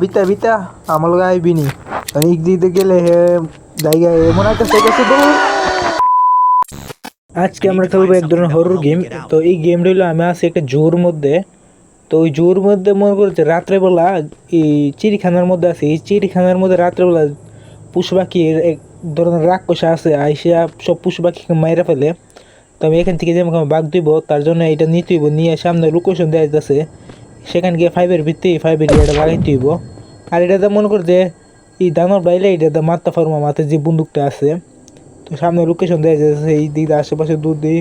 বিতা বিতা আমার লগে আইবি নি ইক দিতে গেলে হে জায়গা এমন একটা আজকে আমরা খেলব এক ধরনের হরর গেম তো এই গেমটা হলো আমি আছি একটা জোর মধ্যে। তো ওই জোর মধ্যে মনে করছে রাত্রেবেলা এই চিড়িখানার মধ্যে আছে। এই চিড়িখানার মধ্যে রাত্রেবেলা পশু পাখির এক ধরনের রাক্ষস আছে আইসিয়া সব পশু পাখিকে মাইরা ফেলে। তো আমি এখান থেকে যেমন বাঘ দিব তার জন্য এটা নিতে হইব নিয়ে সামনে লোকেশন দেওয়া যাচ্ছে সেখানে গিয়ে ফাইভের ভিত্তি ফাইভের এটা লাগাইতে হইব আর এটা তো মনে করছে এই দানব ডাইলে এটা তো মাত্রা ফার্মা মাথায় যে বন্দুকটা আছে, তো সামনে লোকেশন দেওয়া যাচ্ছে এই দিক আশেপাশে দূর দিই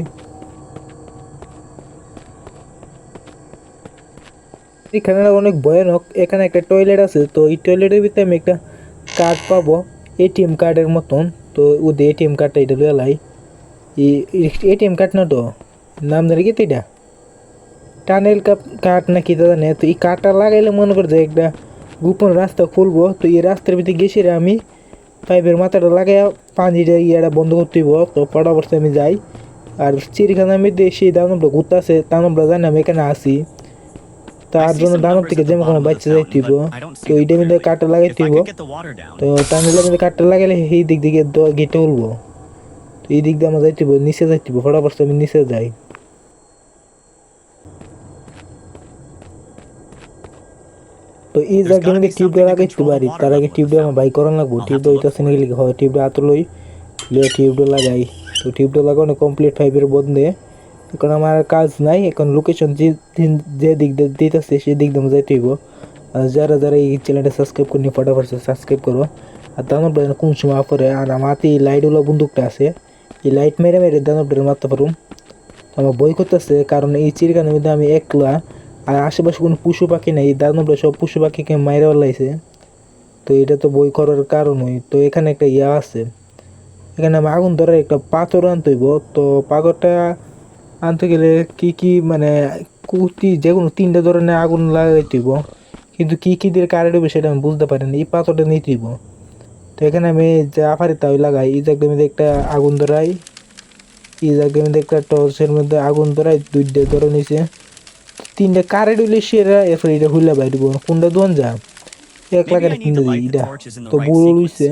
এখানে অনেক ভয়ানক, এখানে একটা টয়লেট আছে, তো এই টয়লেটের ভিতরে আমি একটা কার্ড পাবো এটিএম কার্ডের মতন, তো ওদের এটিএম কার্ডটা এটা লাই। একটা গোপন রাস্তা খুলবো তো এই রাস্তার ভিতরে গেছি রে আমি পাইপের মাথাটা লাগাই পানিটা ইয়েটা বন্ধ করতে হইব তো পরবর্তী আমি যাই আর চিড়িখানার মধ্যে সেই দানবটা ঘুরতে আছে দানবটা জানি আমি এখানে আসি তার জন্য দানব থেকে যেমন কোনো বাচ্চা যাইতে হইব তো এইটা মধ্যে কাঠটা লাগাইতে হইব তো টানেলের মধ্যে কাঠটা লাগাইলে এই দিক দিকে গেটে উঠবো তো এই দিক দিয়ে আমার যাইতে নিচে যাইতে হইব ফটাফট আমি নিচে যাই। তো এই জায়গায় মধ্যে টিউবটা লাগাইতে পারি তার আগে টিউবটা আমার বাই করান লাগবো টিউবটা হইতেছে না গেলে হয় টিউবটা হাতে লই লিয়ে টিউবটা লাগাই। তো টিউবটা লাগানো কমপ্লিট ফাইভের বন্ধে। এখন আমার কাজ নাই এখন লোকেশন যে যে দিক দিয়ে দিতেছে সেই দিক দিয়ে যাইতে হইব। আর যারা যারা এই চ্যানেলটা সাবস্ক্রাইব করিনি ফটাফট সাবস্ক্রাইব করো। আর ড্রাইন কোন সময় পরে আর আমার হাতে লাইটওয়ালা বন্দুকটা আছে। এই লাইট মেরে মেরে দানব ড্রাইন মারতে পারুম। আমার বই করতেছে, কারণ এই চিরকানের মধ্যে আমি একলা, আর আশেপাশে কোনো পশু পাখি নেই দানবটা সব পশু পাখিকে মাইরে লাইছে তো এটা তো বই করার কারণই। তো এখানে একটা ইয়া আছে। এখানে আমি আগুন ধরার একটা পাথর আনতে হইব। তো পাথরটা আনতে গেলে কি কি মানে কুতি যে কোনো তিনটা ধরনের আগুন লাগাইতে হইব। কিন্তু কি কি দিয়ে কারেন্ট হবে সেটা আমি বুঝতে পারিনি এই পাথরটা নিতে হইব। তো এখানে আমি যা পারি তাই লাগাই এই জায়গার মধ্যে একটা আগুন ধরাই এই জায়গার মধ্যে একটা টর্চের মধ্যে আগুন ধরাই দুইটা ধরে নিছে। তিনটা কারেন্ট হইলে সেরা এরপরে এটা হুইলা বাইরে কোনটা দোন যা এক লাখ কিনে দিই এটা তো বুড়ো লইছে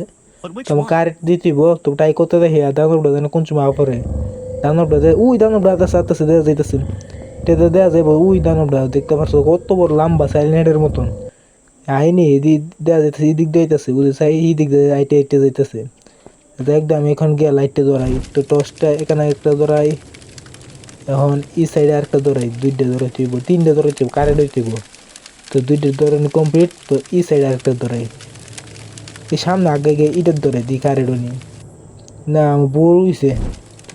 তো কারেন্ট দিতে তো তাই করতে দেখে দানবটা যেন কোন সময় পরে দানবটা যে উই দানবটা আস্তে আস্তে দেওয়া যাইতেছে। এটা দেওয়া যাইব উই দানবটা দেখতে পারছ কত বড় লম্বা সাইলেন্টের মতন। আইনি এদিক দেওয়া যাইতেছে দিয়ে যাইতেছে, বুঝেছে? এই দিক দিয়ে আইটে আইটে যাইতেছে। তো একদম এখন গিয়ে লাইটটা ধরাই, তো টর্চটা এখানে একটা ধরাই, এখন এই সাইডে আরেকটা ধরাই, দুইটা ধরে তুইব তিনটা ধরে তুইব কারেন্ট হইতেইব তো দুইটা ধরানি কমপ্লিট তো এই সাইডে আরেকটা ধরাই। এই সামনে আগে গিয়ে ইটার ধরে দিই কারেন্ট নি না, আমার বড় হইছে।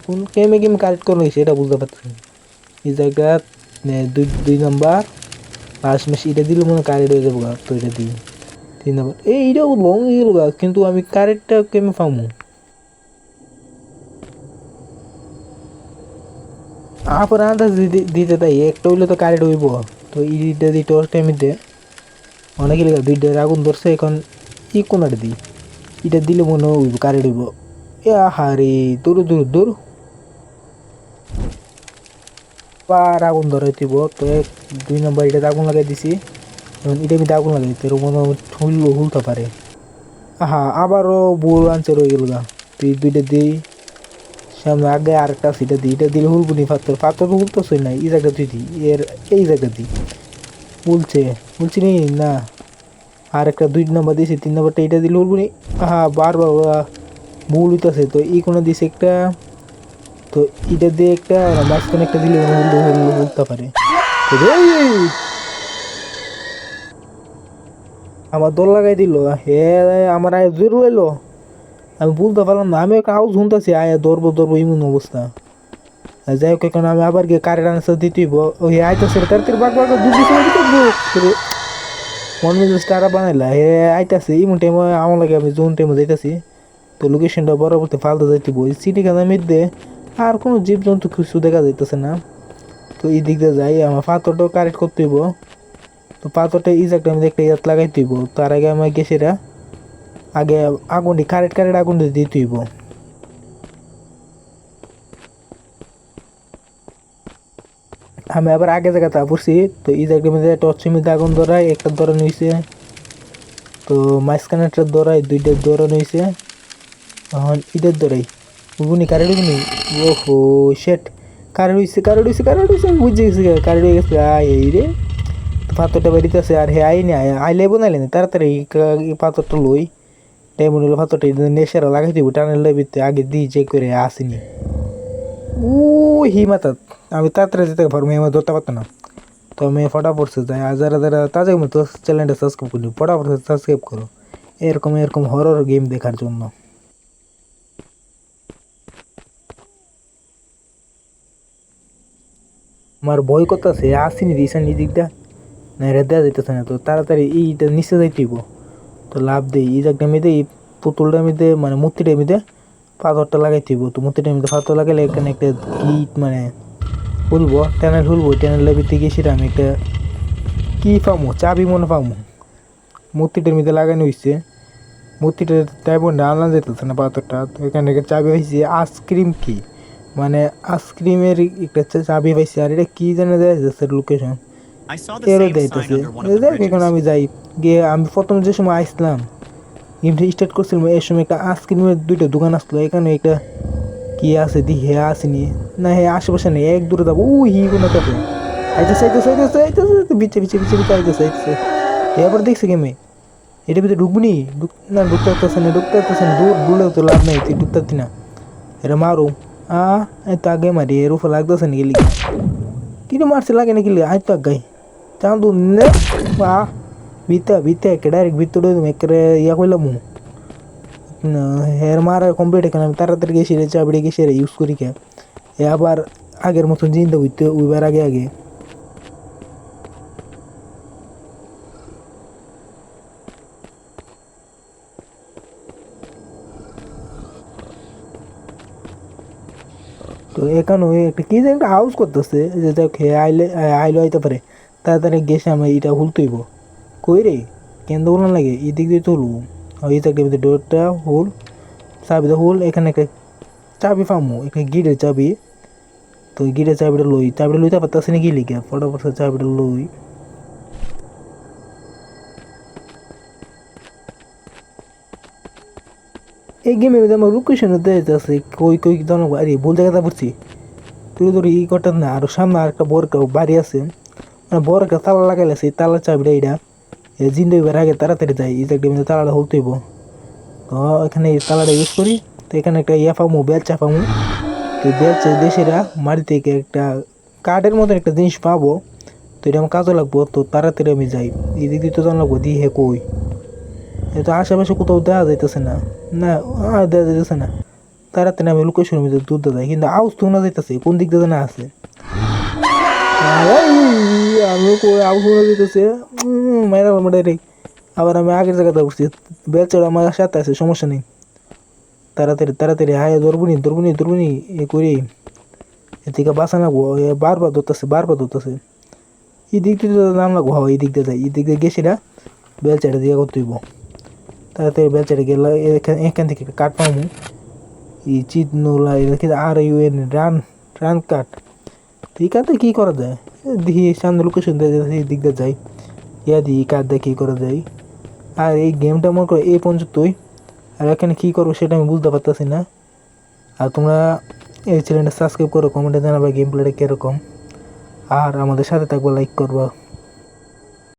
কোন গেমে গেমে কারেক্ট করে হয়েছে এটা বুঝতে পারছি এই জায়গা দুই দুই নাম্বার লাস্ট ম্যাচ এটা দিলে মনে কারেন্ট হয়ে যাব গা, তো এটা দিই তিন নাম্বার এই এইটাও লং হয়ে গেল গা, কিন্তু আমি কারেন্টটা কেমন পাবো আবার আন্দাজ দিতে তাই একটা হইলে তো কারেন্ট হইব তো এইটা দিই তোর টাইমিতে অনেকে লেগে দুইটা আগুন ধরছে এখন ই কোনাটা দিই এটা দিলে মনে হইব কারেন্ট হইব এ আহারে দূর দূর দূর আবার আগুন ধরাইতেইব তো এক, দুই নম্বর এটাতে আগুন লাগাই দিছি। এখন এটা আমি আগুন লাগাই দিতে মনে হয় হুললো হুলতে পারে। আহা, আবারও বুল আনছে রয়ে গেল গা। তুই দুইটা দিই সামনে আগে আরেকটা সিটা দিই এটা দিলে হুলবো নি পাথর। পাথর তো হুলতেছই না, এই জায়গা তুই দিই এর, এই জায়গা দিই বলছে, বলছি নি, না আর একটা দুই নম্বর দিয়েছি, তিন নম্বরটা এটা দিলে হুলবো নি। হ্যাঁ বারবার ভুল হইতেছে, তো এই কোনো দিছে একটা তো এটা দিয়ে একটা আর মাঝখানে একটা দিলে হুলতে পারে! আমার দোল লাগাই দিল। হে, আমার আয় জোর এলো আমি বলতে পারলাম না আমি একটা আউজ শুনতেছি আয় ধরবো ধরবো ইমন অবস্থা। আর যাই হোক, এখন আমি আবার গিয়ে কারেন্ট আনসার দিতেই ওই আইতেছে তাড়াতাড়ি বাগ বাগ দুধ দিতে মন মেজাজ তারা বানাইলা। হে, আইতাছে ইমন টাইমে আমার লাগে আমি জোন টাইমে যাইতাছি, তো লোকেশনটা বরাবরতে ফালতে যাইতে বই। সিটি খানার মধ্যে আর কোনো জীবজন্তু কিছু দেখা যাইতেছে না। তো এই দিক দিয়ে যাই, আমার পাথরটাও কারেক্ট করতে হইব। তো পাথরটা এই জায়গাটা আমি দেখতে ইয়াত লাগাইতে হইব। তার আগে আমার গেছিরা আগে আগুনটি কারেক্ট কারেক্ট আগুনটি দিতে হইব। আমি আবার আগে জায়গা তা পড়ছি, তো এই জায়গার মধ্যে টর্চের মধ্যে আগুন ধরাই, একটা ধরানো হয়েছে তো মাঝখানে একটা ধরাই, দুইটা ধরানো হয়েছে এখন ঈদের ধরাই। উগুনি কারে উগুনি ওহো, শেট। কারে হইছে কারে হইছে কারে আমি বুঝে গেছি কারে হয়ে গেছে। আয়, এই রে। পাথরটা বাড়িতে আছে, আর হে আইনি আয় আইলে বানাইলে না, তাড়াতাড়ি পাথরটা লই। টাইমন হলো পাথরটা নেশারা লাগাই দিব টানের লবিতে আগে দিই চেক করে আসিনি। ও হি মাতা আমি তাড়াতাড়ি যেতে পারব আমার ধরতে পারতো না। তো আমি ফটাফট সে যাই আর যারা যারা তাজা চ্যানেলটা সাবস্ক্রাইব করি, ফটাফট সাবস্ক্রাইব করো। এরকম এরকম হরর গেম দেখার জন্য। আমার ভয় করতেছে, আসিনি রিসেন্ট এই দিকটা না এটা দেওয়া যাইতেছে না তো, তাড়াতাড়ি এইটা নিচে যাইতেইব। তো লাভ দেই, এই জায়গাটা মেয়েদে এই পুতুলটা মেয়েদে মানে মূর্তিটা মেয়েদে পাথরটা লাগাইতেইব। তো মূর্তিটা মেয়েদে পাথর লাগাইলে এখানে একটা গিট মানে খুলবো ট্যানেল খুলবো ট্যানেলের ভিতরে সেটা আমি একটা কী পামো, চাবি মনে পামো। মূর্তিটার মধ্যে লাগানো হয়েছে মূর্তিটা ডায়মন্ডে আনা যেতেছে না পাথরটা, তো এখানে চাবি হয়েছে আইসক্রিম কি? মানে আইসক্রিমের একটা চাবি পাইছে আর এটা কি জানে দেয় যাচ্ছে লোকেশন এরও the দেখ এখন আমি যাই। গিয়ে আমি প্রথম যে সময় আসলাম গেমটা স্টার্ট করছিলাম এই সময় একটা আইসক্রিমের দুইটা দোকান আসলো। এখানে একটা কি আছে দি হে আসেনি না। হে আশেপাশে নেই। এক দূরে যাব ও হি কোনো কাছে আইতেছে আইতেছে আইতেছে আইতেছে বিচ্ছে বিচ্ছে বিচ্ছে বিচ্ছে আইতেছে আইতেছে। এবার দেখছি গেমে এটার ভিতরে ঢুকবি? নি ঢুক না ঢুকতে পারতেছে না ঢুকতে পারতেছে না। দূর দূরে তো লাভ নাই তুই ঢুকতে না। এটা মারু। আ এই তো আগে মারি এর উপর লাগতেছে না গেলি কিরে মারছে লাগে না গেলি আয় তো আগাই চাঁদু নে বা বিতে বিতে একে ডাইরেক্ট ভিতরে তুমি একেবারে ইয়া কইলাম হেয়ার মারা কমপ্লিট এখানে আমি তাড়াতাড়ি গেছি রে চাবড়ে গেছি রে ইউজ করি কে আবার আগের মতন জিন্দা হইতে উইবার আগে আগে তো এখানে ওই একটা কি যে একটা হাউস করতেছে, যে যাক আইলে আইলো আইতে পারে। তাড়াতাড়ি গেছে আমি এটা হুলতেইব। কই রে? কেন্দ্র না লাগে? এদিক দিয়ে তুলবো ওই চাকরির ভিতরে ডোরটা হুল, চাবিটা হুল, এখানে একটা চাবি পামো এখানে গিটের চাবি। তো গিটের চাবিটা লই, চাবিটা লইতে পারতেছে না গিলি গিয়া ফটোফট চাবিটা লই। এই গেমে আমার লোকেশন আছে। কই কই ধরনের আরে ভুল জায়গাটা পড়ছি। তুই তোর ই কটার না, আর সামনে আর একটা বড় বাড়ি আছে। মানে বড় একটা তালা লাগাইলে সেই তালার চাবিটা এইটা জিন্দে এবার আগে তাড়াতাড়ি যাই, এই মধ্যে তালাটা হলতে হইব। তো এখানে এই তালাটা ইউজ করি, তো এখানে একটা ইয়া পামু বেলচা পামু। তো বেলচা দেশেরা মাটি থেকে একটা কাঠের মতন একটা জিনিস পাবো। তো এটা আমার কাজে লাগবো, তো তাড়াতাড়ি আমি যাই। এই দিক দিয়ে তো জানা লাগবো, দি হে কই। তো আশেপাশে কোথাও দেওয়া যাইতেছে না। না দেওয়া যাইতেছে না। তারা তাড়াতাড়ি আমি লোকেশনের মধ্যে দুধ দেয় কিন্তু আউস তো না যাইতেছে, কোন দিক দিয়ে না আছে। আমি আউস শোনা যাইতেছে? মায়েরা আমার রে আবার আমি আগের জায়গাতে বসছি বেচার আমার সাথে আছে, সমস্যা নেই। তাড়াতাড়ি তাড়াতাড়ি, হায় ধরবুনি ধরবুনি ধরবুনি এ করি। এদিকে বাসা এ বারবার ধরতেছে বারবার ধরতেছে। এই দিক দিয়ে নাম লাগবো এই দিক দিয়ে যাই, এই দিক দিয়ে গেছি না বেলচাটা দিয়ে করতে হইব। তাড়াতাড়ি বেলচাটা গেলে, এখান থেকে কাঠ পাবো এই চিত নোলা এদেরকে আর ইউ এন রান রান কাট। কাঠটা কী করা যায়? দেখি, সামনে লোকেশন দিয়ে দিক যাই। ইয়া দিই দিয়ে কী করা যায়? আর এই গেমটা মনে করো এই পর্যন্তই। আর এখানে কী করব সেটা আমি বুঝতে পারতেছি না। আর তোমরা এই চ্যানেলটা সাবস্ক্রাইব করো কমেন্টে জানাবে গেম প্লেটা কীরকম। আর আমাদের সাথে থাকব লাইক করবা।